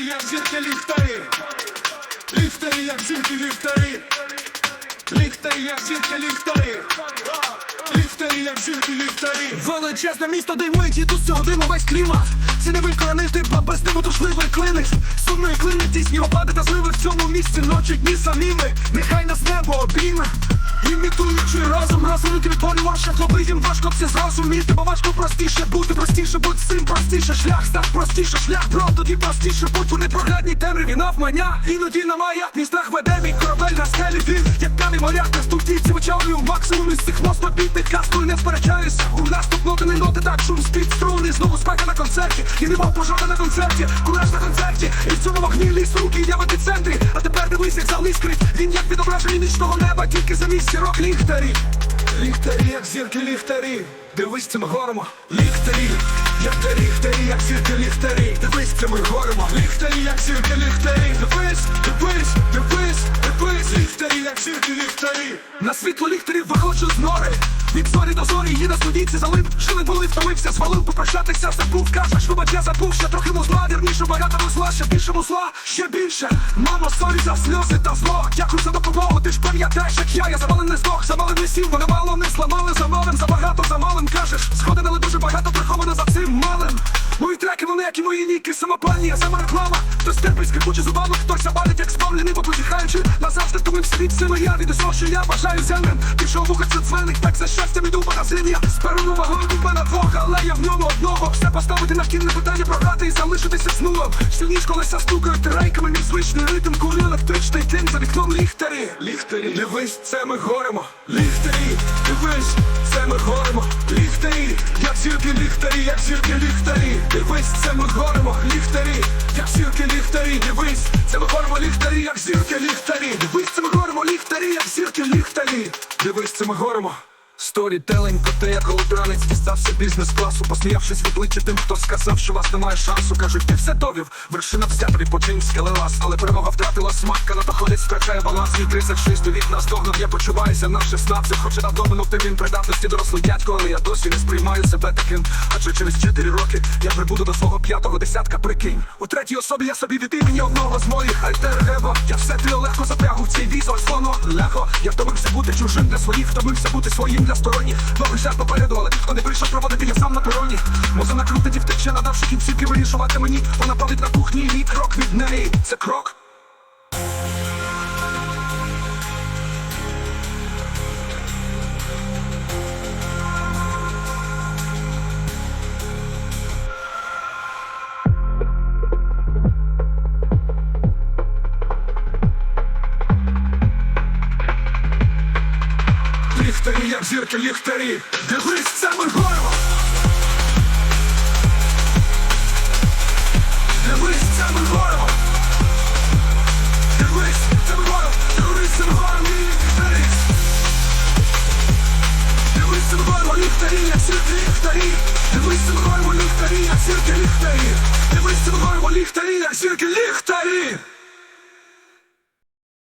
Ліхтарі, як зірки, ліхтарі. Ліхтарі, як зірки, ліхтарі. Ліхтарі, як зірки, ліхтарі. Ліхтарі, як зірки, ліхтарі. Величезне місто димить і тут всього диму весь клімат Ці не виконаний тип, а без диму душливий клинець Сумної клини тісні опади та зливи в цьому місці ночі дні саміми Нехай нас небо обійме Імітуючи разом, разом відтворю ваших хлопи Їм важко це зрозуміти, бо важко простіше бути Простіше будь цим простіше шлях, став простіше шлях. Бро, тоді простіше будь у непроглядній темряві навмання. Іноді на мій страх веде мій корабель на скелі Він, як камінь моряк, на студійці вичавлюю максимум із цих мостопітних Кастую не сперечаюся, у наступ не ноти Так шум спід струни, знову спека на концерті І нема пожежа на концерті, кураж на концерті І в цьому вогні ліс руки, я в епіцентрі. А тепер дивись, як зал іскрить Він як відображення нічного неба, тільки за місці рок ліхтарі. Ліхтарі, як зірки ліхтарі. Дивись, цим гором, Ліхтарі, як та ліхтарі, як зірки ліхтарі. Дивись, це ми горемо Ліхтарі, як зірки ліхтарі. Дивись, дивись, дивись, дивись. Ліхтарі, як зірки ліхтарі. На світло ліхтарів виходжу з нори. Від зорі до зорі, її на студійці залип Жили були, втомився, звалив попрощатися Забув, кажеш, що я забув Ще трохи музла, вірніше багато музла Ще більше музла, ще більше. Мамо, сорі за сльози та зло. Дякую за допомогу, ти ж пам'ятаєш, як я Я завалений здох, завалений сів Мене мало не зламали, замалим Забагато замалим, кажеш. Згоден, але дуже багато як і мої ніки Самопальні, сама реклама. Хтось терпить, скрипучи зубами Хтось забалить, як спавлений, бо позіхаючи Назавжди тумим світ сили я від усього, що я бажаю землям Пішов вуха це дзвеник, так за щастям іду магазин Я спереду вагою мене двох, але я в ньому одного. Все поставити на кінне питання програти і залишитися з нулем Сильні ж колеса стукають рейками Мій звичний ритм, кулю електричний тим За вікном ліхтарі, ліхтарі, дивись, це ми горемо Ліхтарі, дивись, це ми горемо Ліхтарі, як зірки ліхтарі, як зірки ліхтарі Дивись, це ми горимо Ліхтарі, як зірки ліхтарі Дивись, це ми горимо ліхтарі, як зірки ліхтарі. Дивись, це ми горимо ліхтарі, як зірки ліхтарі. Дивись, це ми горемо Сторітелень, коте як голодранець дістався бізнес-класу, посміявшись в тим, хто сказав, що вас немає шансу. Кажуть, ти все довів, вершина вся приpoчин скелелас, але перемога втратила смак, каната ходить, втрачає баланс. Мій 36 від нас догнав, я почуваюся на 16 Хоче давно минув термін придатності дорослий дядько, але я досі не сприймаю себе таким. Адже через 4 роки я прибуду до свого п'ятого десятка, прикинь. У третій особі я собі від імені одного з моїх альтер-его Я все ти легко запрягу в цій візор слоно легко. Я втомився бути чужим для своїх, втомився бути своїм для сторонніх. Новий шлях попереду, але не прийшов проводити, я сам на пероні. Моза накрутить і втече, надавши кінцівки вирішувати мені. Вона палить на кухні, і крок від неї. Це крок. ліхтарі, як зірки ліхтарі, дивись це ми горимо. Дивись, це ми горимо. Дивись, це ми горимо, дивись, це ми горимо, ліхтарі. Дивись, це ми ліхтарі, як зірки ліхтарі. Дивись, це ми ліхтарі, як